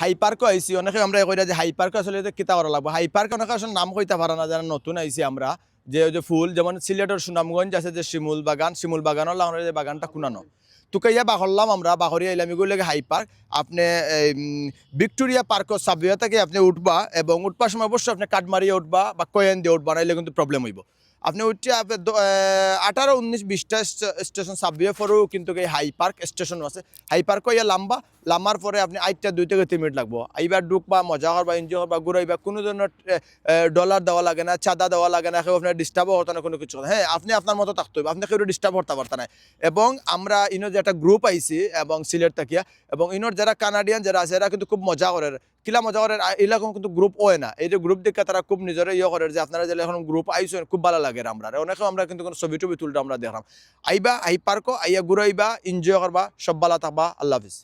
High পার্কও আইসি অনেকে আমরা কইরা যে হাই পার্ক আসলে কিতা করা লাগবে? হাই পার্ক অনেকে আসলে নাম কইতে পারে না, যারা নতুন আইসি আমরা। যে ওই যে ফুল, যেমন সিলেটের সুনামগঞ্জ আছে যে শিমুল বাগান, শিমুল বাগানও লাগানোর যে বাগানটা কুনানো। তুকাইয়া বাহরলাম আমরা বাহরিয়া এলাম এগুলো লাগে হাই পার্ক আপনি ভিক্টোরিয়া পার্ক সাবওয়ে থেকে আপনি উঠবা এবং উঠবার সময় অবশ্যই আপনি কাঠমারিয়া উঠবা বা কয়েন দিয়ে উঠবা, নাইলে কিন্তু প্রবলেম হইব। আপনি দ- আঠারো, উনিশ, বিশটা স্টেশন সাবওয়ে পরেও কিন্তু এই হাই পার্ক স্টেশন আছে। হাই পার্ক ইয়া লাম্বা, লাম্বার পরে আপনি আটটা দুই থেকে তিন মিনিট লাগবো। এইবার ঢুকবা, মজা করবা এনজয় করবা, ঘুরাইবা, কোনো ধরনের ডলার দেওয়া লাগে না, চাঁদা দেওয়া লাগে না, কেউ আপনার ডিস্টার্বও হতো না, কোনো কিছু। হ্যাঁ আপনি আপনার মতো থাকতে হবে আপনি কেউ ডিস্টার্ব করতে পারতেন না এবং আমরা ইনোর যে একটা গ্রুপ আইছি, এবং সিলেট তাকিয়া এবং ইনোর যারা কানাডিয়ান যারা আছে, এরা কিন্তু খুব মজা করে। কিলা মজা করে এরকম কিন্তু গ্রুপ ওয়ে না। এই যে গ্রুপ দেখে তারা খুব নিজের ইয়ে করে যে আপনারা যে এখন গ্রুপ আইসেন খুব ভালো লাগে আমরা অনেকে আমরা কিন্তু কোনো ছবি টবি তুলটা আমরা দেখলাম আইবা আই পার্ক আইয়া ঘুরাইবা এনজয় করবা সব ভালো থাকবা, আল্লাহ হাফিজ।